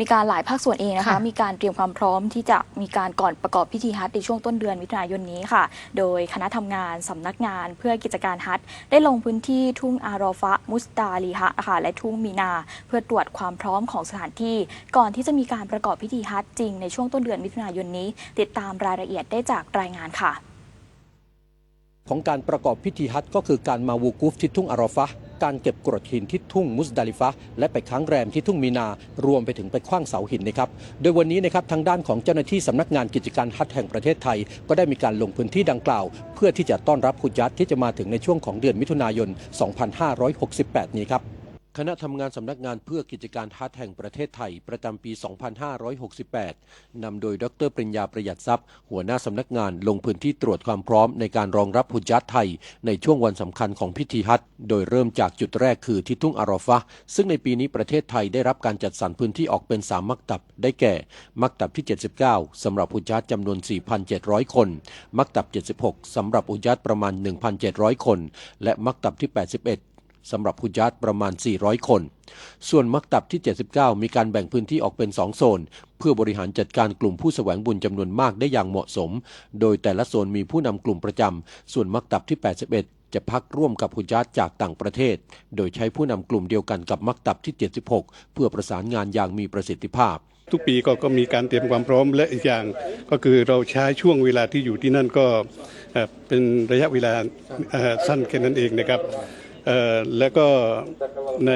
มีการหลายภาคส่วนเองนะคะ ค่ะ มีการเตรียมความพร้อมที่จะมีการก่อนประกอบพิธีฮัทในช่วงต้นเดือนมิถุนายนนี้ค่ะ โดยคณะทำงานสำนักงานเพื่อกิจการฮัทได้ลงพื้นที่ทุ่งอารอฟะมุสตาลีฮะค่ะและทุ่งมีนา เพื่อตรวจความพร้อมของสถานที่ ก่อนที่จะมีการประกอบพิธีฮัทจริงในช่วงต้นเดือนมิถุนายนนี้ ติดตามรายละเอียดได้จากรายงานค่ะ ของการประกอบพิธีฮัจญ์ก็คือการมาวูกุฟที่ทุ่งอารอฟะห์ การเก็บกรดหินที่ทุ่งมุสดาลิฟะและไปค้างแรมที่ทุ่งมีนารวมไปถึงไปคว้างเสาหินนะครับโดยวันนี้นะครับทางด้านของเจ้าหน้าที่สำนักงานกิจการฮัจแห่งประเทศไทย ก็ได้มีการลงพื้นที่ดังกล่าว เพื่อที่จะต้อนรับผู้ยัดที่จะมาถึงในช่วงของเดือนมิถุนายน 2568 นี้ครับ คณะทำงานสำนักงานเพื่อกิจการฮัทแห่งประเทศไทย ประจำปี 2568 นำโดยดรปริญญาประหยัดทรัพย์ หัวหน้าสำนักงานลงพื้นที่ตรวจความพร้อมในการรองรับฮุจญัตไทย ในช่วงวันสำคัญของพิธีฮัทโดยเริ่มจากจุดแรกคือที่ทุ่งอารอฟะซึ่งในปีนี้ประเทศไทยได้รับการจัดสรรพื้นที่ออกเป็น 3 มักตับ ได้แก่ มักตับที่ 79 สำหรับฮุจญัตจำนวน 4,700 คน มักตับ 76 สำหรับฮุจญัตประมาณ 1,700 คน และมักตับที่ 81 สำหรับฮุจญาตประมาณ 400 คน ส่วนมักตับที่ 79 มีการแบ่งพื้นที่ออกเป็น 2 โซน เพื่อบริหารจัดการกลุ่มผู้แสวงบุญจำนวนมากได้อย่างเหมาะสม โดยแต่ละโซนมีผู้นำกลุ่มประจำ ส่วนมักตับที่ 81 จะพักร่วมกับฮุจญาตจากต่างประเทศ โดยใช้ผู้นำกลุ่มเดียวกันกับมักตับที่ 76 เพื่อประสานงานอย่างมีประสิทธิภาพทุกปีก็ก็มีการเตรียมความพร้อมและอีกอย่างก็คือเราใช้ช่วงเวลาที่อยู่ที่นั่นก็เป็นระยะเวลาสั้นแค่นั้นเองนะครับ แล้วก็ใน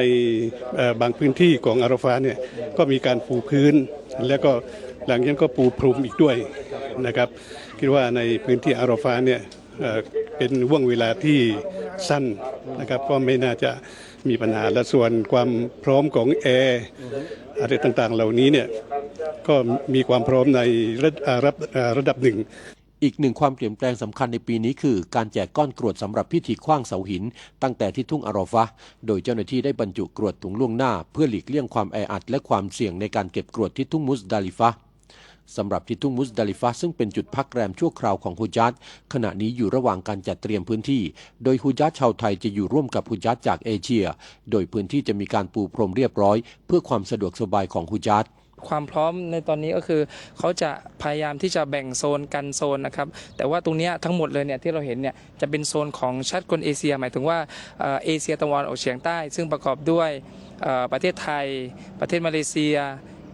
บางพื้นที่ของอาราฟาเนี่ยก็มีการปูพื้น แล้วก็หลังจากนั้นก็ปูพรมอีกด้วยนะครับ คิดว่าในพื้นที่อาราฟาเนี่ยเป็นว่วงเวลาที่สั้นนะครับก็ไม่น่าจะมีปัญหาและส่วนความพร้อมของแอร์อะไรต่างๆ เหล่านี้เนี่ยก็มีความพร้อมในระะระดับหนึ่ง อีกหนึ่งความเปลี่ยนแปลงสำคัญในปีนี้คือ การแจกก้อนกรวดสำหรับพิธีคว้างเสาหิน ตั้งแต่ที่ทุ่งอารอฟะ โดยเจ้าหน้าที่ได้บรรจุกรวดถุงล่วงหน้า เพื่อหลีกเลี่ยงความแออัดและความเสี่ยงในการเก็บกรวดที่ทุ่งมุสดาลิฟะสำหรับที่ทุ่งมุสดาลิฟะซึ่งเป็นจุดพักแรมชั่วคราวของฮุจัดขณะนี้อยู่ระหว่างการจัดเตรียมพื้นที่ โดยฮุจัดชาวไทยจะอยู่ร่วมกับฮุจัดจากเอเชีย โดยพื้นที่จะมีการปูพรมเรียบร้อย เพื่อความสะดวกสบายของฮุจัด ความพร้อมในตอนนี้ก็คือเขาจะพยายามที่จะแบ่งโซนกันโซนนะครับแต่ว่าตรงนี้ทั้งหมดเลยเนี่ยที่เราเห็นเนี่ยจะเป็นโซนของชาติคนเอเชีย หมายถึงว่าเอเชียตะวันออกเฉียงใต้ ซึ่งประกอบด้วยประเทศไทย ประเทศมาเลเซีย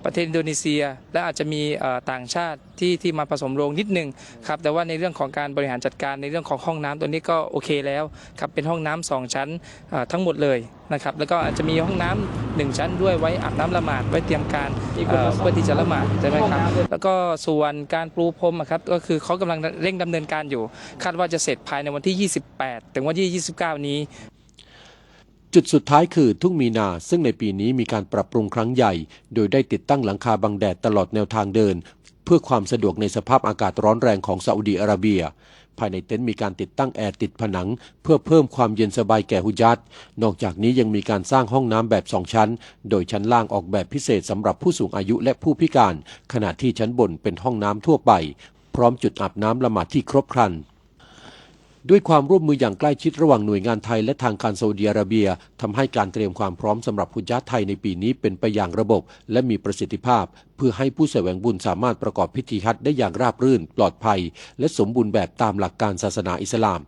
ประเทศอินโดนีเซีย และอาจจะมีต่างชาติที่ที่มาผสมโรงนิดนึงครับแต่ว่าในเรื่องของการบริหารจัดการในเรื่องของห้องน้ำตัวนี้ก็โอเคแล้วครับเป็นห้องน้ำสองชั้นทั้งหมดเลยนะครับแล้วก็อาจจะมีห้องน้ำหนึ่งชั้นด้วยไว้อาบน้ำละหมาดไว้เตรียมการเพื่อที่จะละหมาดใช่ไหมครับแล้วก็ส่วนการปลูพรมครับก็คือเขากำลังเร่งดำเนินการอยู่ คาดว่าจะเสร็จภายในวันที่ 28 ถึงวันที่ 29 นี้ จุดสุดท้ายคือทุ่งมีนา ซึ่งในปีนี้มีการปรับปรุงครั้งใหญ่ โดยได้ติดตั้งหลังคาบังแดดตลอดแนวทางเดิน เพื่อความสะดวกในสภาพอากาศร้อนแรงของซาอุดีอาระเบีย ภายในเต็นท์มีการติดตั้งแอร์ติดผนัง เพื่อเพิ่มความเย็นสบายแก่ฮุจัดนอกจากนี้ยังมีการสร้างห้องน้ำแบบสองชั้น โดยชั้นล่างออกแบบพิเศษสำหรับผู้สูงอายุและผู้พิการ ขณะที่ชั้นบนเป็นห้องน้ำทั่วไป พร้อมจุดอาบน้ำละหมาดที่ครบครัน ด้วยความร่วมมืออย่างใกล้ชิดระหว่างหน่วยงานไทยและทางการซาอุดิอาระเบียทำให้การเตรียมความพร้อมสำหรับฮุจญาไทยในปีนี้เป็นไปอย่างระบบ และมีประสิทธิภาพ เพื่อให้ผู้แสวงบุญสามารถประกอบพิธีฮัจได้อย่างราบรื่น ปลอดภัย และสมบูรณ์แบบตามหลักการศาสนาอิสลาม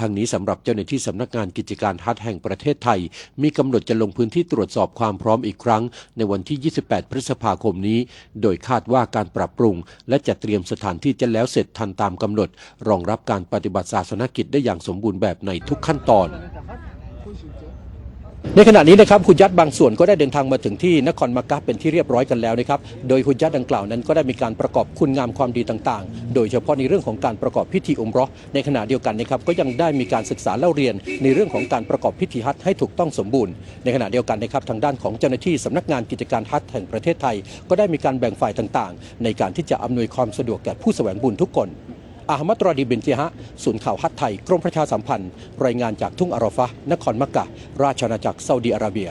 ทางนี้สำหรับเจ้าหน้าที่สำนักงานกิจการฮัจแห่งประเทศไทย มีกำหนดจะลงพื้นที่ตรวจสอบความพร้อมอีกครั้ง ในวันที่ 28 พฤษภาคมนี้ โดยคาดว่าการปรับปรุง และจัดเตรียมสถานที่จะแล้วเสร็จทันตามกำหนด รองรับการปฏิบัติศาสนกิจได้อย่างสมบูรณ์แบบในทุกขั้นตอนในขณะนี้นะครับคุณยัดบางส่วนก็ได้เดินทางมาถึงที่นครมักกะเป็นที่เรียบร้อยกันแล้วนะครับ โดยคุณยัดดังกล่าวนั้นก็ได้มีการประกอบคุณงามความดีต่างๆ โดยเฉพาะในเรื่องของการประกอบพิธีอุมเรอในขณะเดียวกันนะครับก็ยังได้มีการศึกษาเล่าเรียน ในเรื่องของการประกอบพิธีฮัจญ์ให้ถูกต้องสมบูรณ์ ในขณะเดียวกันนะครับทางด้านของเจ้าหน้าที่สำนักงานกิจการฮัจญ์แห่งประเทศไทย ก็ได้มีการแบ่งฝ่ายต่างๆ ในการที่จะอำนวยความสะดวกแก่ผู้แสวงบุญทุกคน อาฮมัตรอดีบินเจฮะศูนย์ข่าวฮัตไทย กรมประชาสัมพันธ์ รายงานจากทุ่งอารอฟะนครมักกะ ราชอาณาจักรซาอุดีอาระเบีย